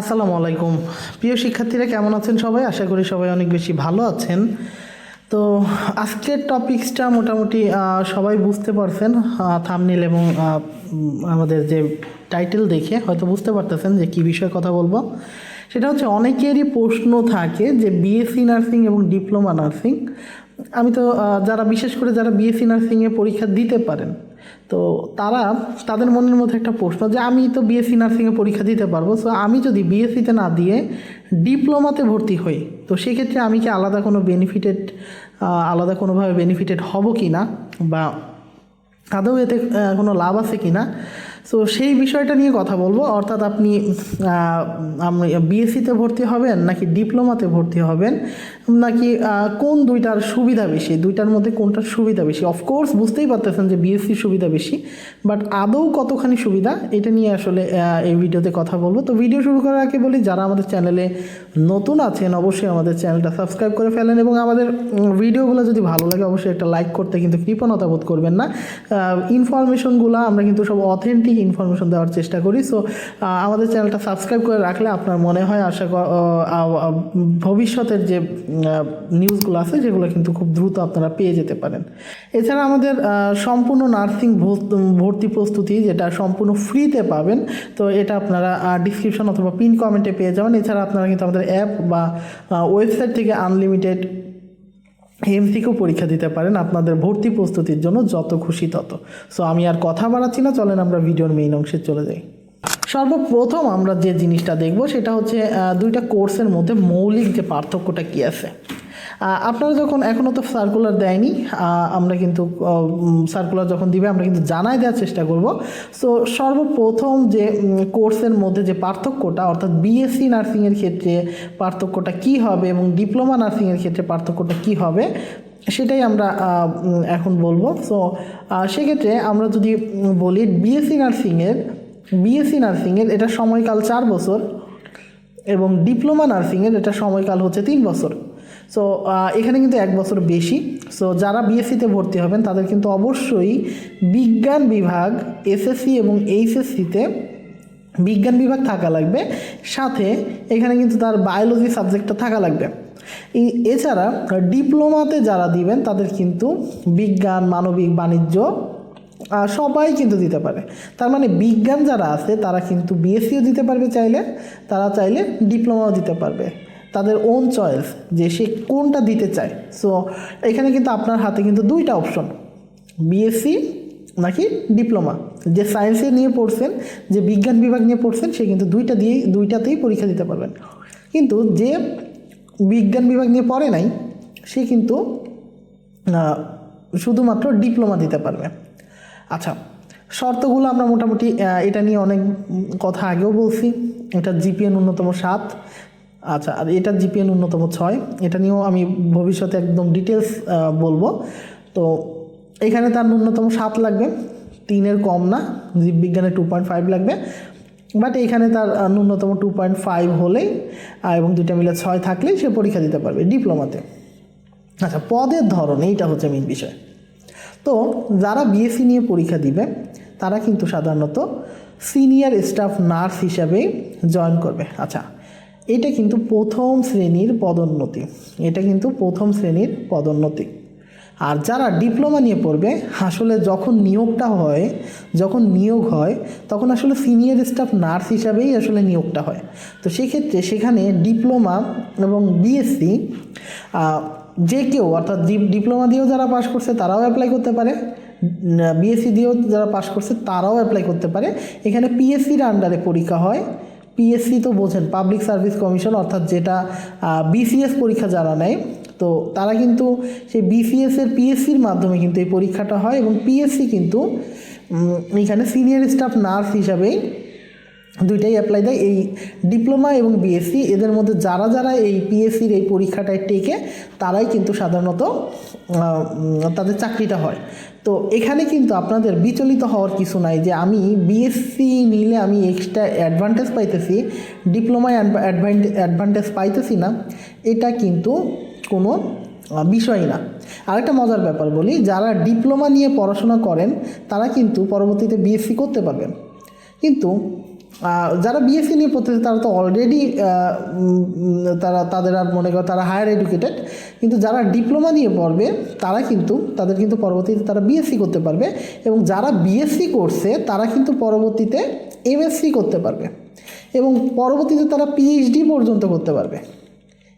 আসসালামু আলাইকুম। প্রিয় শিক্ষার্থীরা, কেমন আছেন সবাই? আশা করি সবাই অনেক বেশি ভালো আছেন। তো আজকের টপিকসটা মোটামুটি সবাই বুঝতে পারছেন থামনিল এবং আমাদের যে টাইটেল দেখে হয়তো বুঝতে পারতেছেন যে কী বিষয়ে কথা বলব। সেটা হচ্ছে, অনেকেরই প্রশ্ন থাকে যে বিএসসি নার্সিং এবং ডিপ্লোমা নার্সিং আমি তো যারা, বিশেষ করে যারা বিএসসি নার্সিংয়ে পরীক্ষা দিতে পারেন তো তারা তাদের মনের মধ্যে একটা প্রশ্ন যে আমি তো বিএসসি নার্সিংয়ে পরীক্ষা দিতে পারব সো আমি যদি বিএসসিতে না দিয়ে ডিপ্লোমাতে ভর্তি হই, তো সেক্ষেত্রে আমি কি আলাদা কোনো বেনিফিটেড আলাদা কোনোভাবে বেনিফিটেড হব কি না বা আদৌ এতে কোনো লাভ আছে কি না সো সেই বিষয়টা নিয়ে কথা বলব। অর্থাৎ আপনি বিএসসিতে ভর্তি হবেন নাকি ডিপ্লোমাতে ভর্তি হবেন? নাকি কোন দুইটার সুবিধা বেশি? দুইটার মধ্যে কোনটার সুবিধা বেশি? অফকোর্স বুঝতেই পারতেছেন যে বিএসসির সুবিধা বেশি বাট আদৌ কতখানি সুবিধা? এটা নিয়ে আসলে এই ভিডিওতে কথা বলব। তো ভিডিও শুরু করার আগে বলি, যারা আমাদের চ্যানেলে নতুন আছেন, অবশ্যই আমাদের চ্যানেলটা সাবস্ক্রাইব করে ফেলেন এবং আমাদের ভিডিওগুলো যদি ভালো লাগে, অবশ্যই একটা লাইক করতে কিন্তু কৃপণতা বোধ করবেন না। ইনফরমেশনগুলো আমরা কিন্তু সব অথেন্টিক ইনফরমেশন দেওয়ার চেষ্টা করি। সো আমাদের চ্যানেলটা সাবস্ক্রাইব করে রাখলে আপনার মনে হয় আশা ভবিষ্যতের যে নিউজগুলো আছে যেগুলো কিন্তু খুব দ্রুত আপনারা পেয়ে যেতে পারেন। এছাড়া আমাদের সম্পূর্ণ নার্সিং ভর্তি প্রস্তুতি যেটা সম্পূর্ণ ফ্রিতে পাবেন, তো এটা আপনারা ডিসক্রিপশন অথবা পিন কমেন্টে পেয়ে যাবেন। এছাড়া আপনারা কিন্তু আমাদের অ্যাপ বা ওয়েবসাইট থেকে আনলিমিটেড এমসিকেও পরীক্ষা দিতে পারেন। আপনাদের ভর্তি প্রস্তুতির জন্য যত খুশি তত। সো আমি আর কথা বাড়াচ্ছি না, চলেন আমরা ভিডিওর মেইন অংশে চলে যাই। সর্বপ্রথম আমরা যে জিনিসটা দেখব সেটা হচ্ছে দুইটা কোর্সের মধ্যে মৌলিক যে পার্থক্যটা কী আছে। আপনারা যখন এখনও তো সার্কুলার দেয়নি আমরা কিন্তু সার্কুলার যখন দিবে, আমরা কিন্তু জানাই দেওয়ার চেষ্টা করব। সো সর্বপ্রথম যে কোর্সের মধ্যে যে পার্থক্যটা, অর্থাৎ বিএসসি নার্সিংয়ের ক্ষেত্রে পার্থক্যটা কি হবে এবং ডিপ্লোমা নার্সিংয়ের ক্ষেত্রে পার্থক্যটা কি হবে, সেটাই আমরা এখন বলব। সো সেক্ষেত্রে আমরা যদি বলি বিএসসি নার্সিংয়ের বিএসসি নার্সিংয়ের এটা সময়কাল চার বছর এবং ডিপ্লোমা নার্সিংয়ের এটা সময়কাল হচ্ছে তিন বছর। সো এখানে কিন্তু এক বছর বেশি। সো যারা বিএসসিতে ভর্তি হবেন, তাদের কিন্তু অবশ্যই বিজ্ঞান বিভাগ এসএসসি এবং এইচএসসিতে বিজ্ঞান বিভাগ থাকা লাগবে। সাথে এখানে কিন্তু তার বায়োলজি সাবজেক্টটা থাকা লাগবে। এছাড়া ডিপ্লোমাতে যারা দিবেন, তাদের কিন্তু বিজ্ঞান, মানবিক, বাণিজ্য সবাই কিন্তু দিতে পারে। তার মানে বিজ্ঞান যারা আছে, তারা কিন্তু বিএসসিও দিতে পারবে চাইলে, তারা চাইলে ডিপ্লোমাও দিতে পারবে। তাদের ওন চয়েস যে সে কোনটা দিতে চায়। সো এখানে কিন্তু আপনার হাতে কিন্তু দুইটা অপশন বিএসসি নাকি ডিপ্লোমা। যে সায়েন্সে নিয়ে পড়ছেন, যে বিজ্ঞান বিভাগ নিয়ে পড়ছেন, সে কিন্তু দুইটা দিয়েই, দুইটাতেই পরীক্ষা দিতে পারবেন। কিন্তু যে বিজ্ঞান বিভাগ নিয়ে পড়ে নাই, সে কিন্তু শুধুমাত্র ডিপ্লোমা দিতে পারবে। আচ্ছা শর্তগুলো আমরা মোটামুটি এটা নিয়ে অনেক কথা আগেও বলছি। এটা জিপিএ ন্যূনতম সাত আচ্ছা আর এটা জিপিএ ন্যূনতম ছয়। এটা নিয়েও আমি ভবিষ্যতে একদম ডিটেলস বলব। তো এখানে তার ন্যূনতম সাত লাগবে, তিনের কম না, জীববিজ্ঞানে টু পয়েন্ট ফাইভ লাগবে। বাট এখানে তার ন্যূনতম টু পয়েন্ট ফাইভ হলেই এবং দুইটা মিলে ছয় থাকলেই সে পরীক্ষা দিতে পারবে ডিপ্লোমাতে। আচ্ছা পদের ধরন, এইটা হচ্ছে মেন বিষয়। তো যারা বিএসসি নিয়ে পরীক্ষা দিবে, তারা কিন্তু সাধারণত সিনিয়র স্টাফ নার্স হিসাবে জয়েন করবে। আচ্ছা এটা কিন্তু প্রথম শ্রেণির পদোন্নতি। এটা কিন্তু প্রথম শ্রেণির পদোন্নতি। আর যারা ডিপ্লোমা নিয়ে পড়বে, আসলে যখন নিয়োগটা হয়, যখন নিয়োগ হয়, তখন আসলে সিনিয়র স্টাফ নার্স হিসাবেই আসলে নিয়োগটা হয়। তো সেক্ষেত্রে সেখানে ডিপ্লোমা এবং বিএসসি যে কেউ, অর্থাৎ ডিপ্লোমা দিয়েও যারা পাশ করছে, তারাও অ্যাপ্লাই করতে পারে। বিএসসি দিয়েও যারা পাশ করছে, তারাও অ্যাপ্লাই করতে পারে। এখানে পিএসসির আন্ডারে পরীক্ষা হয়। পিএসসি তো বোঝেন পাবলিক সার্ভিস কমিশন অর্থাৎ যেটা বিসিএস পরীক্ষা যারা নেয়, তো তারা কিন্তু সেই বিসিএস এর পিএসসির মাধ্যমে কিন্তু এই পরীক্ষাটা হয় এবং পিএসসি কিন্তু এখানে সিনিয়র স্টাফ নার্স হিসাবেই দুইটাই অ্যাপ্লাই দেয়। এই ডিপ্লোমা এবং বিএসসি এদের মধ্যে যারা যারা এই পিএসসির এই পরীক্ষাটায় টেকে তারাই কিন্তু সাধারণত তাদের চাকরিটা হয়। তো এখানে কিন্তু আপনাদের বিচলিত হওয়ার কিছু নাই যে আমি বিএসসি নিলে আমি এক্সট্রা অ্যাডভান্টেজ পাইতেছি ডিপ্লোমায় অ্যাডভান্টেজ পাইতেছি না, এটা কিন্তু কোনো বিষয় না। আরেকটা মজার ব্যাপার বলি, যারা ডিপ্লোমা নিয়ে পড়াশোনা করেন, তারা কিন্তু পরবর্তীতে বিএসসি করতে পারবেন। কিন্তু যারা বিএসসি নিয়ে পড়তেছে তারা তো অলরেডি তারা, তাদের আর মনে করো তারা হায়ার এডুকেটেড কিন্তু যারা ডিপ্লোমা নিয়ে পড়বে, তারা কিন্তু, তাদের কিন্তু পরবর্তীতে তারা বিএসসি করতে পারবে এবং যারা বিএসসি করছে, তারা কিন্তু পরবর্তীতে এমএসসি করতে পারবে এবং পরবর্তীতে তারা পিএইচডি পর্যন্ত করতে পারবে।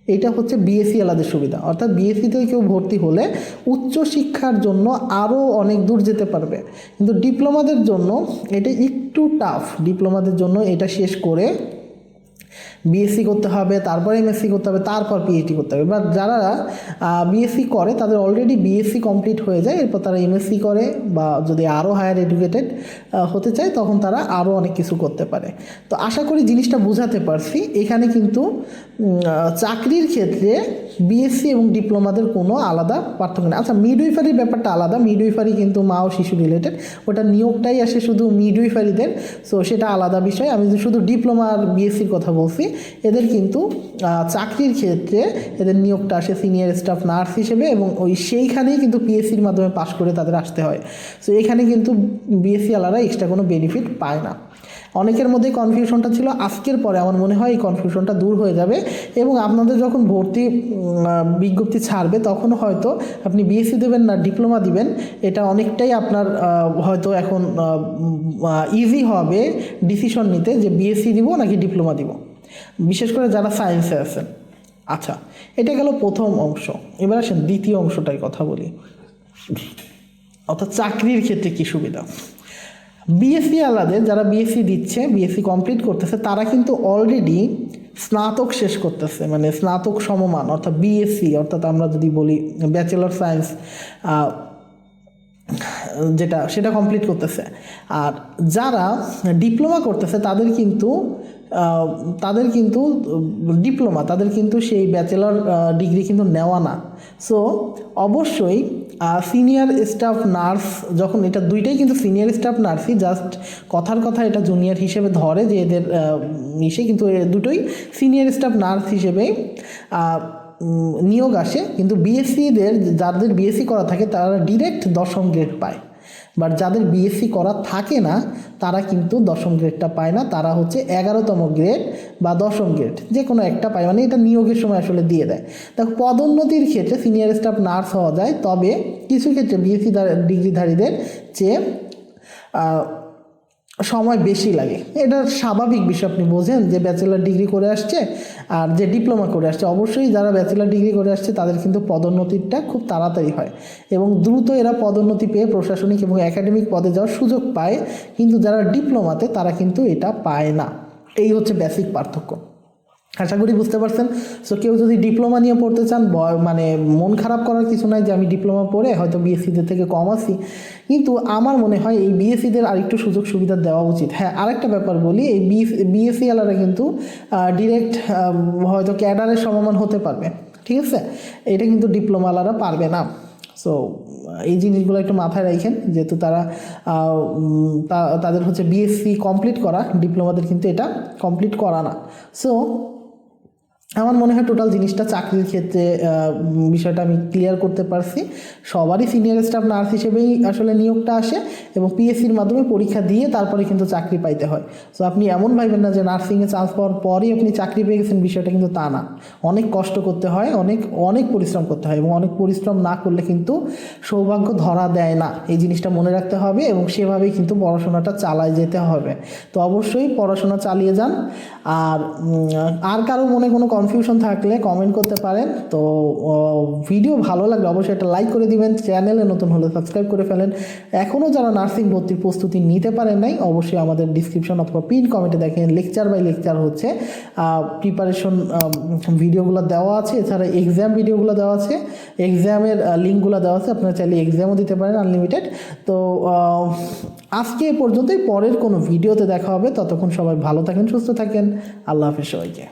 এটা হচ্ছে বিএসসি আলাদের সুবিধা। অর্থাৎ বিএসসিতে কেউ ভর্তি হলে উচ্চ শিক্ষার জন্য আরও অনেক দূর যেতে পারবে। কিন্তু ডিপ্লোমাদের জন্য এটা একটু টাফ ডিপ্লোমাদের জন্য এটা শেষ করে বিএসসি করতে হবে, তারপর এমএসসি করতে হবে, তারপর পিএইচডি করতে হবে। বাট যারা বিএসসি করে, তাদের অলরেডি বিএসসি কমপ্লিট হয়ে যায়। এরপর তারা এমএসসি করে বা যদি আরও হায়ার এডুকেটেড হতে চায়, তখন তারা আরও অনেক কিছু করতে পারে। তো আশা করি জিনিসটা বোঝাতে পারছি। এখানে কিন্তু চাকরির ক্ষেত্রে বিএসসি এবং ডিপ্লোমাদের কোনো আলাদা পার্থক্য নেই। আচ্ছা মিডউইফারির ব্যাপারটা আলাদা। মিডউইফারি কিন্তু মা ও শিশু রিলেটেড ওটা নিয়োগটাই আসে শুধু মিডউইফারিদের সো সেটা আলাদা বিষয়। আমি শুধু ডিপ্লোমা আর বিএসসির কথা বলছি। এদের কিন্তু চাকরির ক্ষেত্রে এদের নিয়োগটা আসে সিনিয়র স্টাফ নার্স হিসেবে এবং ওই সেইখানেই কিন্তু পিএসসির মাধ্যমে পাশ করে তাদের আসতে হয়। সো এখানে কিন্তু বিএসসি আলাদা এক্সট্রা কোনো বেনিফিট পায় না। অনেকের মধ্যে কনফিউশনটা ছিল, আজকের পরে আমার মনে হয় এই কনফিউশনটা দূর হয়ে যাবে এবং আপনাদের যখন ভর্তি বিজ্ঞপ্তি ছাড়বে তখন হয়তো আপনি বিএসসি দেবেন না ডিপ্লোমা দিবেন। এটা অনেকটাই আপনার হয়তো এখন ইজি হবে ডিসিশন নিতে যে বিএসসি দিব নাকি ডিপ্লোমা দিব। বিশেষ করে যারা সায়েন্সে আছেন আচ্ছা এটা গেল প্রথম অংশ। এবার আসেন দ্বিতীয় অংশটাই কথা বলি। অর্থাৎ চাকরির ক্ষেত্রে কী সুবিধা? বিএসসি আলাদের যারা বিএসসি দিচ্ছে বিএসসি কমপ্লিট করতেছে, তারা কিন্তু অলরেডি স্নাতক শেষ করতেছে মানে স্নাতক সমমান, অর্থাৎ বিএসসি অর্থাৎ আমরা যদি বলি ব্যাচেলর সায়েন্স যেটা, সেটা কমপ্লিট করতেছে। আর যারা ডিপ্লোমা করতেছে, তাদের কিন্তু তাদের কিন্তু ডিপ্লোমা তাদের কিন্তু সেই ব্যাচেলর ডিগ্রি কিন্তু নেওয়া না। সো অবশ্যই সিনিয়র স্টাফ নার্স যখন এটা দুইটাই কিন্তু সিনিয়র স্টাফ নার্সই জাস্ট কথার কথা এটা জুনিয়র হিসেবে ধরে যে এদের ইসে কিন্তু দুটোই সিনিয়র স্টাফ নার্স হিসেবে নিয়োগ আসে। কিন্তু বিএসসিদের যাদের বিএসসি করা থাকে, তারা ডিরেক্ট দশম গ্রেড পায়। বাট যাদের বিএসসি করা থাকে না, তারা কিন্তু দশম গ্রেডটা পায় না। তারা হচ্ছে এগারোতম গ্রেড বা দশম গ্রেড যে কোনো একটা পায় মানে এটা নিয়োগের সময় আসলে দিয়ে দেয়। দেখো, পদোন্নতির ক্ষেত্রে সিনিয়র স্টাফ নার্স হওয়া যায়, তবে কিছু ক্ষেত্রে বিএসসি ডিগ্রিধারীদের চেয়ে সময় বেশি লাগে। এটা স্বাভাবিক বিষয় আপনি বোঝেন যে ব্যাচেলার ডিগ্রি করে আসছে আর যে ডিপ্লোমা করে আসছে। অবশ্যই যারা ব্যাচেলার ডিগ্রি করে আসছে, তাদের কিন্তু পদোন্নতিটা খুব তাড়াতাড়ি হয় এবং দ্রুত এরা পদোন্নতি পেয়ে প্রশাসনিক এবং একাডেমিক পদে যাওয়ার সুযোগ পায়। কিন্তু যারা ডিপ্লোমাতে তারা কিন্তু এটা পায় না। এই হচ্ছে বেসিক পার্থক্য। আশা করি বুঝতে পারছেন। সো কেউ যদি ডিপ্লোমা নিয়ে পড়তে চান মানে মন খারাপ করার কিছু নাই যে আমি ডিপ্লোমা পড়ে হয়তো বিএসসিদের থেকে কম আছি। কিন্তু আমার মনে হয় এই বিএসসিদের আরেকটু সুযোগ সুবিধা দেওয়া উচিত। হ্যাঁ আরেকটা ব্যাপার বলি, এই বিএসসি আলারা কিন্তু ডিরেক্ট হয়তো ক্যাডারের সমমান হতে পারবে। ঠিক আছে? এটা কিন্তু ডিপ্লোমা আলারা পারবে না। সো এই জিনিসগুলো একটু মাথায় রাখেন, যেহেতু তারা তাদের হচ্ছে বিএসসি কমপ্লিট করা ডিপ্লোমাদের কিন্তু এটা কমপ্লিট করা না। সো আমার মনে হয় টোটাল জিনিসটা চাকরির ক্ষেত্রে বিষয়টা আমি ক্লিয়ার করতে পারছি। সবারই সিনিয়র স্টাফ নার্স হিসেবেই আসলে নিয়োগটা আসে এবং পিএসসির মাধ্যমে পরীক্ষা দিয়ে তারপরে কিন্তু চাকরি পাইতে হয়। সো আপনি এমন ভাববেন না যে নার্সিংয়ে চান্স পাওয়ার পরই আপনি চাকরি পেয়ে গেছেন, বিষয়টা কিন্তু তা না। অনেক কষ্ট করতে হয়, অনেক অনেক পরিশ্রম করতে হয় এবং অনেক পরিশ্রম না করলে কিন্তু সৌভাগ্য ধরা দেয় না। এই জিনিসটা মনে রাখতে হবে এবং সেভাবেই কিন্তু পড়াশোনাটা চালায় যেতে হবে। তো অবশ্যই পড়াশোনা চালিয়ে যান। আর আর কারও মনে কোনো কনফিউশন থাকলে কমেন্ট করতে পারেন। তো ভিডিও ভালো লাগলে অবশ্যই একটা লাইক করে দিবেন চ্যানেলে নতুন হলে সাবস্ক্রাইব করে ফেলেন। এখনও যারা নার্সিং ভর্তির প্রস্তুতি নিতে পারেন নাই, অবশ্যই আমাদের ডিসক্রিপশন অথবা পিন কমেন্টে দেখেন। লেকচার বাই লেকচার হচ্ছে। প্রিপারেশন ভিডিওগুলো দেওয়া আছে। এছাড়া এক্সাম ভিডিওগুলো দেওয়া আছে। এক্সামের লিঙ্কগুলো দেওয়া আছে। আপনারা চাইলে এক্সামও দিতে পারেন আনলিমিটেড তো আজকে এ পর্যন্তই। পরের কোনো ভিডিওতে দেখা হবে। ততক্ষণ সবাই ভালো থাকেন, সুস্থ থাকেন। আল্লাহ হাফিজ সবাইকে।